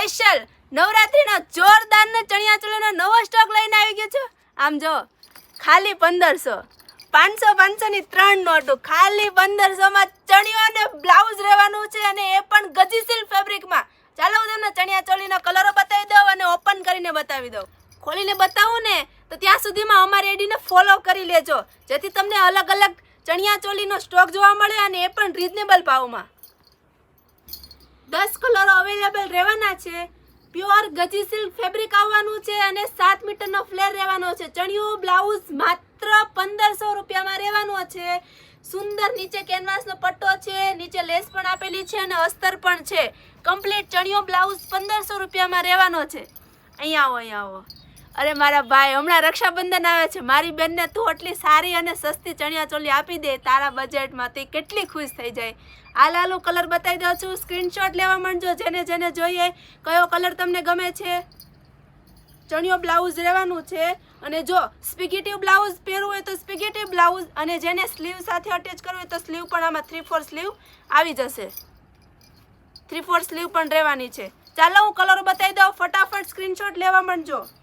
Special નવરાત્રીનો ચણિયા ચણિયાચોળીનો નવો stock લઈને આવી ગયો છું. આમ જો, ખાલી પંદરસો. પાંચસો પાંચસોની ત્રણ નોટો, ખાલી પંદરસોમાં ચણિયો અને બ્લાઉઝ રહેવાનું છે અને એ પણ ગજી સિલ્ક ફેબ્રિકમાં. ચાલો હું તમને ચણિયાચોળીનો કલરો બતાવી દઉં અને ઓપન કરીને બતાવી દઉં. ખોલીને બતાવું ને, તો ત્યાં સુધીમાં અમારી એડીને ફોલો કરી લેજો. જેથી તમને અલગ અલગ ચણિયાચોળીનો સ્ટોક જોવા મળે અને એ પણ રિઝનેબલ ભાવમાં. દસ કલરો અવેલેબલ રહેવાના છે. પ્યોર ગજી ફેબ્રિક આવવાનું છે અને સાત મીટરનો ફ્લેર રહેવાનો છે. ચણિયો, બ્લાઉઝ માત્ર પંદરસો રૂપિયામાં રહેવાનો છે. સુંદર નીચે કેનવાસનો પટ્ટો છે, નીચે લેસ પણ આપેલી છે અને અસ્તર પણ છે. કમ્પ્લીટ ચણિયો, બ્લાઉઝ પંદરસો રૂપિયામાં રહેવાનો છે. અહીંયા આવો અહીંયા આવો. અરે મારા ભાઈ, હમણાં રક્ષાબંધન આવે છે. મારી બેનને તું આટલી સારી અને સસ્તી ચણિયાચોળી આપી દે, તારા બજેટમાં તે કેટલી ખુશ થઈ જાય. આ લાલુ કલર બતાવી દઉં છું. સ્ક્રીનશોટ લેવા માંડજો, જેને જેને જોઈએ, કયો કલર તમને ગમે છે. ચણિયો બ્લાઉઝ રહેવાનું છે. અને જો સ્પિગેટિવ બ્લાઉઝ પહેરવું હોય તો સ્પિગેટિવ બ્લાઉઝ અને જેને સ્લીવ સાથે અટેચ કરવું હોય તો સ્લીવ પણ આમાં થ્રી ફોર સ્લીવ આવી જશે. થ્રી ફોર સ્લીવ પણ રહેવાની છે. ચાલો, હું કલરો બતાવી દઉં. ફટાફટ સ્ક્રીનશોટ લેવા માંડજો.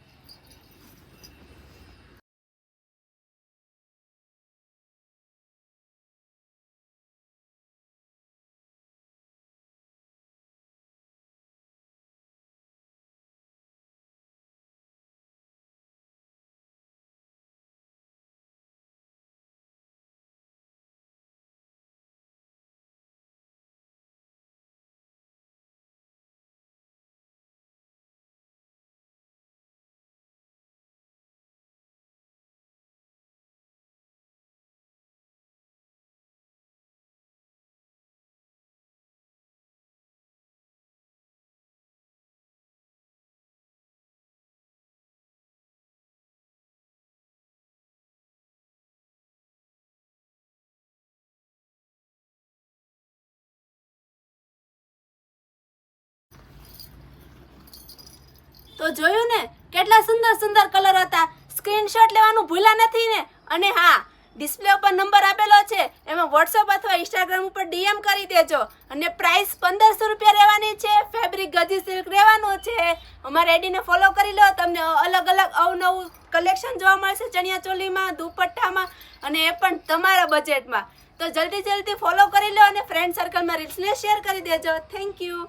તો જોયું ને, કેટલા સુંદર સુંદર કલર હતા. સ્ક્રીનશોટ લેવાનું ભૂલા નથી ને? અને હા ડિસ્પ્લે ઉપર નંબર આપેલો છે, એમાં વોટ્સઅપ અથવા ઇન્સ્ટાગ્રામ ઉપર ડીએમ કરી દેજો. અને પ્રાઇસ પંદરસો રૂપિયા રહેવાની છે ફેબ્રિક ગજી સિલ્ક રહેવાનું છે. અમારા એડીને ફોલો કરી લો, તમને અલગ અલગ અવનવું કલેક્શન જોવા મળશે, ચણિયા ચોલીમાં, દુપટ્ટામાં, અને એ પણ તમારા બજેટમાં તો જલ્દી જલ્દી ફોલો કરી લો અને ફ્રેન્ડ સર્કલમાં રીલ્સને શેર કરી દેજો. Thank you